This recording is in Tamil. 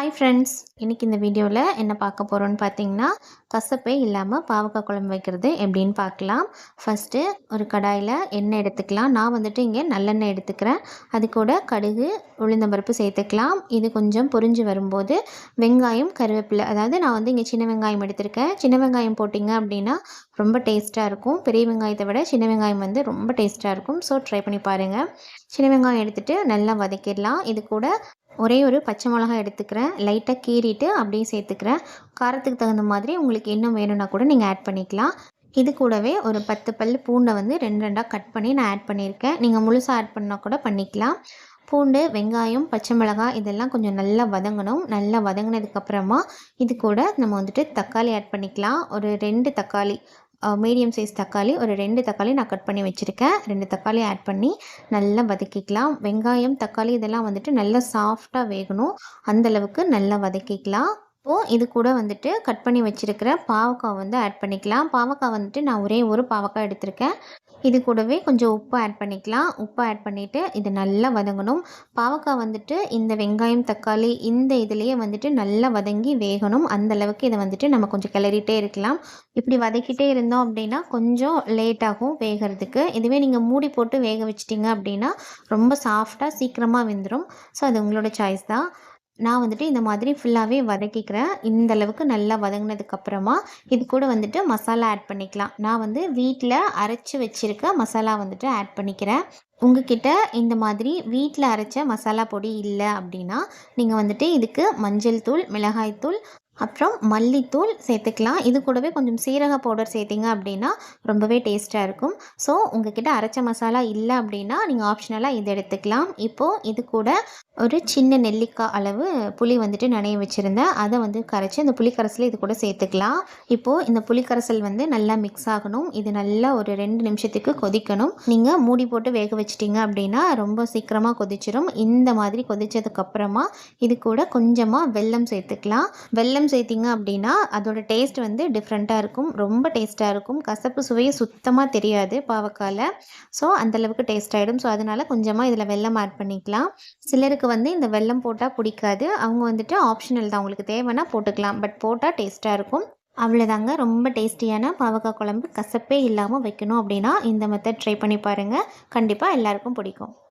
ஹாய் ஃப்ரெண்ட்ஸ் இன்றைக்கி இந்த வீடியோவில் என்ன பார்க்க போகிறோன்னு பார்த்தீங்கன்னா கசப்பே இல்லாமல் பாவக்காய் குழம்பு வைக்கிறது எப்படின்னு பார்க்கலாம். ஃபஸ்ட்டு ஒரு கடாயில் எண்ணெய் எடுத்துக்கலாம். நான் வந்துட்டு இங்கே நல்லெண்ணெய் எடுத்துக்கிறேன். அது கூட கடுகு உளுந்தம்பருப்பு சேர்த்துக்கலாம். இது கொஞ்சம் பொரிஞ்சு வரும்போது வெங்காயம் கருவேப்பிலை அதாவது நான் வந்து இங்கே சின்ன வெங்காயம் எடுத்திருக்கேன். சின்ன வெங்காயம் போட்டிங்க அப்படின்னா ரொம்ப டேஸ்ட்டாக இருக்கும். பெரிய வெங்காயத்தை விட சின்ன வெங்காயம் வந்து ரொம்ப டேஸ்ட்டாக இருக்கும். ஸோ ட்ரை பண்ணி பாருங்கள் சின்ன வெங்காயம் எடுத்துகிட்டு நல்லா வதக்கிடலாம். இது கூட ஒரே ஒரு பச்சை மிளகா எடுத்துக்கிறேன். லைட்டாக கீறிட்டு அப்படியே சேர்த்துக்கிறேன். காரத்துக்கு தகுந்த மாதிரி உங்களுக்கு இன்னும் வேணும்னா கூட நீங்கள் ஆட் பண்ணிக்கலாம். இது கூடவே ஒரு பத்து பல் பூண்டை வந்து ரெண்டு ரெண்டாக கட் பண்ணி நான் ஆட் பண்ணியிருக்கேன். நீங்கள் முழுசாக ஆட் பண்ணால் கூட பண்ணிக்கலாம். பூண்டு வெங்காயம் பச்சை மிளகாய் இதெல்லாம் கொஞ்சம் நல்லா வதங்கணும். நல்லா வதங்கினதுக்கப்புறமா இது கூட நம்ம வந்துட்டு தக்காளி ஆட் பண்ணிக்கலாம். ஒரு ரெண்டு தக்காளி மீடியம் சைஸ் தக்காளி ஒரு ரெண்டு தக்காளி நான் கட் பண்ணி வச்சுருக்கேன். ரெண்டு தக்காளி ஆட் பண்ணி நல்லா வதக்கிக்கலாம். வெங்காயம் தக்காளி இதெல்லாம் வந்துட்டு நல்லா சாஃப்டாக வேகணும். அந்தளவுக்கு நல்லா வதக்கிக்கலாம். இப்போது இது கூட வந்துட்டு கட் பண்ணி வச்சுருக்கிற பாவக்காய் வந்து ஆட் பண்ணிக்கலாம். பாவக்காய் வந்துட்டு நான் ஒரே ஒரு பாவக்காய் எடுத்திருக்கேன். இது கூடவே கொஞ்சம் உப்பு ஆட் பண்ணிக்கலாம். உப்பு ஆட் பண்ணிவிட்டு இது நல்லா வதங்கணும். பாவக்காய் வந்துட்டு இந்த வெங்காயம் தக்காளி இந்த இதுலேயே வந்துட்டு நல்லா வதங்கி வேகணும். அந்தளவுக்கு இதை வந்துட்டு நம்ம கொஞ்சம் கிளறிட்டே இருக்கலாம். இப்படி வதக்கிட்டே இருந்தோம் அப்படின்னா கொஞ்சம் லேட் ஆகும் வேகிறதுக்கு. இதுவே நீங்கள் மூடி போட்டு வேக வச்சிட்டிங்க அப்படின்னா ரொம்ப சாஃப்டாக சீக்கிரமாக வெந்துடும் ஸோ அது உங்களோட சாய்ஸ் தான். நான் வந்துட்டு இந்த மாதிரி ஃபுல்லாகவே வதக்கிக்கிறேன். இந்த அளவுக்கு நல்லா வதங்கினதுக்கப்புறமா இது கூட வந்துட்டு மசாலா ஆட் பண்ணிக்கலாம். நான் வந்து வீட்டில் அரைச்சி வச்சுருக்க மசாலா வந்துட்டு ஆட் பண்ணிக்கிறேன். உங்ககிட்ட இந்த மாதிரி வீட்டில் அரைச்ச மசாலா பொடி இல்லை அப்படின்னா நீங்கள் வந்துட்டு இதுக்கு மஞ்சள் தூள் மிளகாய் தூள் அப்புறம் மல்லித்தூள் சேர்த்துக்கலாம். இது கூடவே கொஞ்சம் சீரக பவுடர் சேர்த்திங்க அப்படின்னா ரொம்பவே டேஸ்ட்டாக இருக்கும். ஸோ உங்ககிட்ட அரைச்ச மசாலா இல்லை அப்படின்னா நீங்கள் ஆப்ஷனலாக இது எடுத்துக்கலாம். இப்போது இது கூட ஒரு சின்ன நெல்லிக்காய் அளவு புளி வந்துட்டு நனைய வச்சுருந்தேன். அதை வந்து கரைச்சி அந்த புளிக்கரைசல் இது கூட சேர்த்துக்கலாம். இப்போது இந்த புளிக்கரைசல் வந்து நல்லா மிக்ஸ் ஆகணும். இது நல்லா ஒரு ரெண்டு நிமிஷத்துக்கு கொதிக்கணும். நீங்கள் மூடி போட்டு வேக வச்சிட்டிங்க அப்படின்னா ரொம்ப சீக்கிரமாக கொதிச்சிடும் இந்த மாதிரி கொதித்ததுக்கப்புறமா இது கூட கொஞ்சமாக வெல்லம் சேர்த்துக்கலாம். வெல்லம் சேர்த்திங்க அப்படின்னா அதோட டேஸ்ட் வந்து டிஃப்ரெண்ட்டாக இருக்கும். ரொம்ப டேஸ்ட்டாக இருக்கும். கசப்பு சுவையை சுத்தமாக தெரியாது பாவக்காயில் ஸோ அந்தளவுக்கு டேஸ்ட் ஆகிடும் ஸோ அதனால் கொஞ்சமாக இதில் வெல்லம் ஆட் பண்ணிக்கலாம். சிலருக்கு வந்து இந்த வெல்லம் போட்டால் பிடிக்காது. அவங்க வந்துட்டு ஆப்ஷனல் தான். அவங்களுக்கு தேவைன்னா போட்டுக்கலாம். பட் போட்டால் டேஸ்ட்டாக இருக்கும். அவ்வளோதாங்க ரொம்ப டேஸ்டியான பாவக்காய் குழம்பு. கசப்பே இல்லாமல் வைக்கணும் அப்படின்னா இந்த மெத்தட் ட்ரை பண்ணி பாருங்கள் கண்டிப்பாக எல்லாருக்கும் பிடிக்கும்.